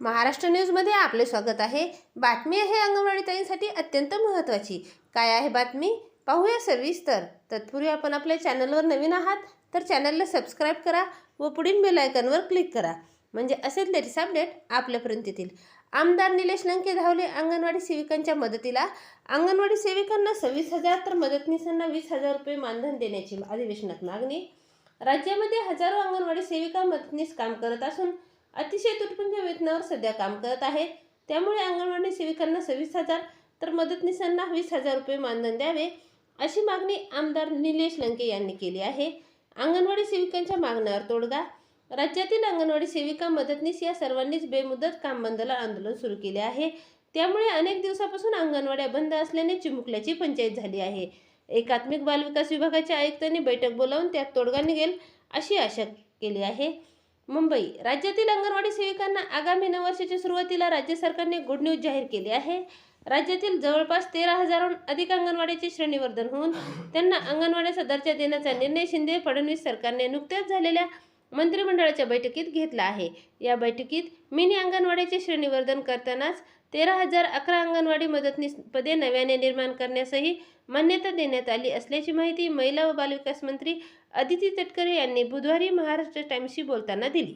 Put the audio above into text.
महाराष्ट्र न्यूजमध्ये आपले स्वागत आहे. बातमी आहे अंगणवाडीताईंसाठी अत्यंत महत्त्वाची. काय आहे बातमी? पाहूया सविस्तर. तत्पूर्वी आपण आपल्या चॅनलवर नवीन आहात तर चॅनलला सबस्क्राईब करा व पुढील बेलायकनवर क्लिक करा. म्हणजे असेच लेटेस्ट अपडेट आपल्यापर्यंत येतील. आमदार निलेश लंके धावले अंगणवाडी सेविकांच्या मदतीला. अंगणवाडी सेविकांना सव्वीस हजार तर मदतनीसांना वीस हजार रुपये मानधन देण्याची अधिवेशनात मागणी. राज्यामध्ये हजारो अंगणवाडी सेविका मदतनीस काम करत असून अतिशय तुटपुंज वेतनावर सध्या काम करत आहेत. त्यामुळे अंगणवाडी सेविकांना सव्वीस हजार तर मदतनीसांना वीस हजार रुपये मानधन द्यावे अशी मागणी आमदार निलेश लंके यांनी केली आहे. अंगणवाडी सेविकांच्या मागण्यावर तोडगा राज्यातील अंगणवाडी सेविका मदतनीस या सर्वांनीच बेमुदत काम बंदला आंदोलन सुरू केले आहे. त्यामुळे अनेक दिवसापासून अंगणवाड्या बंद असल्याने चिमुकल्याची पंचायत झाली आहे. एकात्मिक बालविकास विभागाच्या आयुक्तांनी बैठक बोलावून त्यात तोडगा निघेल अशी आशा केली आहे. मुंबई राज्यातील अंगणवाडी सेविकांना आगामी नववर्षाच्या सुरुवातीला राज्य सरकारने गुड न्यूज जाहीर केली आहे. राज्यातील जवळपास तेरा हजारहून अधिक अंगणवाडीचे श्रेणीवर्धन होऊन त्यांना अंगणवाड्याचा दर्जा देण्याचा निर्णय शिंदे फडणवीस सरकारने नुकत्याच झालेल्या मंत्रिमंडळाच्या बैठकीत घेतला आहे. या बैठकीत मिनी अंगणवाडीचे श्रेणीवर्धन करतानाच तेरा हजार अकरा अंगणवाडी मदतनीस पदे नव्याने निर्माण करण्यासही मान्यता देण्यात आली असल्याची माहिती महिला व बालविकास मंत्री अदिती तटकरे यांनी बुधवारी महाराष्ट्र टाईम्सशी बोलताना दिली.